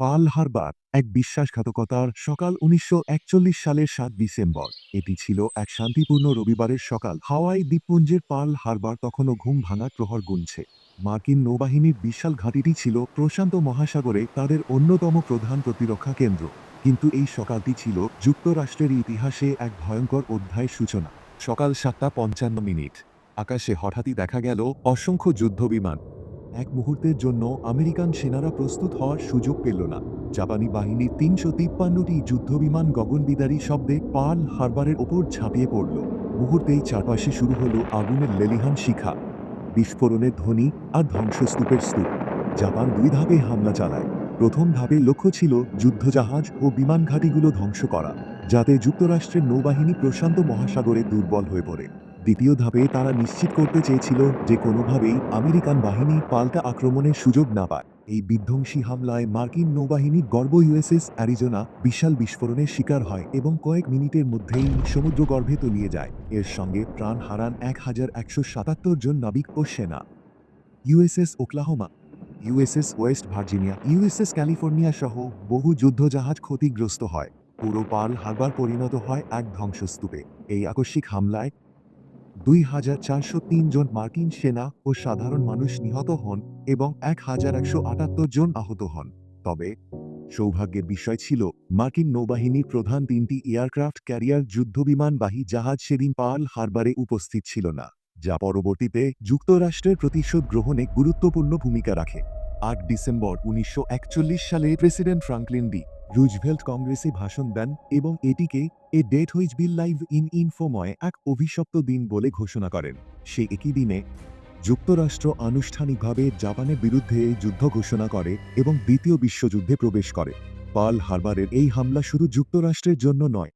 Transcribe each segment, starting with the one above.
Pearl Harbor এক বিশ্বাসঘাতকতার সকাল উনিশশো একচল্লিশ সালের সাত ডিসেম্বর। এটি ছিল এক শান্তিপূর্ণ রবিবারের সকাল। হাওয়াই দ্বীপপুঞ্জের পার্ল হারবার তখনও ঘুম ভাঙার প্রহর গুনছে। মার্কিন নৌবাহিনীর বিশাল ঘাঁটিটি ছিল প্রশান্ত মহাসাগরে তাদের অন্যতম প্রধান প্রতিরক্ষা কেন্দ্র। কিন্তু এই সকালটি ছিল যুক্তরাষ্ট্রের ইতিহাসে এক ভয়ঙ্কর অধ্যায়ের সূচনা। সকাল সাতটা পঞ্চান্ন মিনিট। আকাশে হঠাৎই দেখা গেল অসংখ্য যুদ্ধবিমান। এক মুহূর্তের জন্য আমেরিকান সেনারা প্রস্তুত হওয়ার সুযোগ পেল না। জাপানি বাহিনীর তিনশো তিপ্পান্নটি যুদ্ধবিমান গগনবিদারী শব্দে পার্ল হারবারের ওপর ঝাঁপিয়ে পড়ল। মুহূর্তেই চারপাশে শুরু হল আগুনের লেলিহান শিখা। বিস্ফোরণের ধ্বনি আর ধ্বংসস্তূপের স্তূপ। জাপান দুই ধাপে হামলা চালায়। প্রথম ধাপে লক্ষ্য ছিল যুদ্ধজাহাজ ও বিমান ঘাঁটিগুলো ধ্বংস করা। যাতে যুক্তরাষ্ট্রের নৌবাহিনী প্রশান্ত মহাসাগরে দুর্বল হয়ে পড়ে। দ্বিতীয় ধাপে তারা নিশ্চিত করতে চেয়েছিল যে কোনোভাবেই আমেরিকান বাহিনী পাল্টা আক্রমণের সুযোগ না পায়। এই বিধ্বংসী হামলায় মার্কিন নৌবাহিনী গর্ব ইউএসএস অ্যারিজোনা বিশাল বিস্ফোরণের শিকার হয় এবং কয়েক মিনিটের মধ্যেই সমুদ্রগর্ভে তলিয়ে যায়। এর সঙ্গে প্রাণ হারান এক হাজার একশো সাতাত্তর জন নাবিক ও সেনা। USS Oklahoma, USS West Virginia, USS California সহ বহু যুদ্ধজাহাজ ক্ষতিগ্রস্ত হয়। পুরো পার্ল হারবার পরিণত হয় এক ধ্বংসস্তূপে। এই আকস্মিক হামলায় দুই হাজার চারশো তিন জন মার্কিন সেনা ও সাধারণ মানুষ নিহত হন এবং এক হাজার একশো আটাত্তর জন আহত হন। তবে সৌভাগ্যের বিষয় ছিল, মার্কিন নৌবাহিনীর প্রধান তিনটি এয়ারক্রাফট ক্যারিয়ার যুদ্ধবিমানবাহী জাহাজ সেদিন পার্ল হারবারে উপস্থিত ছিল না, যা পরবর্তীতে যুক্তরাষ্ট্রের প্রতিশোধ গ্রহণে গুরুত্বপূর্ণ ভূমিকা রাখে। আট ডিসেম্বর উনিশশো একচল্লিশ সালে প্রেসিডেন্ট ফ্রাঙ্কলিন ডি রুজভেল্ট কংগ্রেসে ভাষণ দেন এবং এটিকে a date which will live in infamy এক অভিশপ্ত দিন বলে ঘোষণা করেন। সে একই দিনে যুক্তরাষ্ট্র আনুষ্ঠানিকভাবে জাপানের বিরুদ্ধে যুদ্ধ ঘোষণা করে এবং দ্বিতীয় বিশ্বযুদ্ধে প্রবেশ করে। পাল হারবারের এই হামলা শুধু যুক্তরাষ্ট্রের জন্য নয়,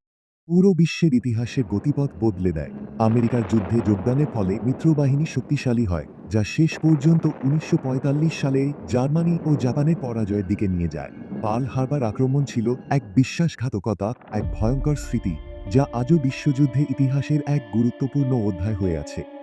পুরো বিশ্বের ইতিহাসের গতিপথ বদলে দেয়। আমেরিকার যুদ্ধে যোগদানের ফলে মিত্রবাহিনী শক্তিশালী হয়, যা শেষ পর্যন্ত উনিশশো পঁয়তাল্লিশ সালে জার্মানি ও জাপানের পরাজয়ের দিকে নিয়ে যায়। পার্ল হারবার আক্রমণ ছিল এক বিশ্বাসঘাতকতা, এক ভয়ঙ্কর স্মৃতি, যা আজও বিশ্বযুদ্ধে ইতিহাসের এক গুরুত্বপূর্ণ অধ্যায় হয়ে আছে।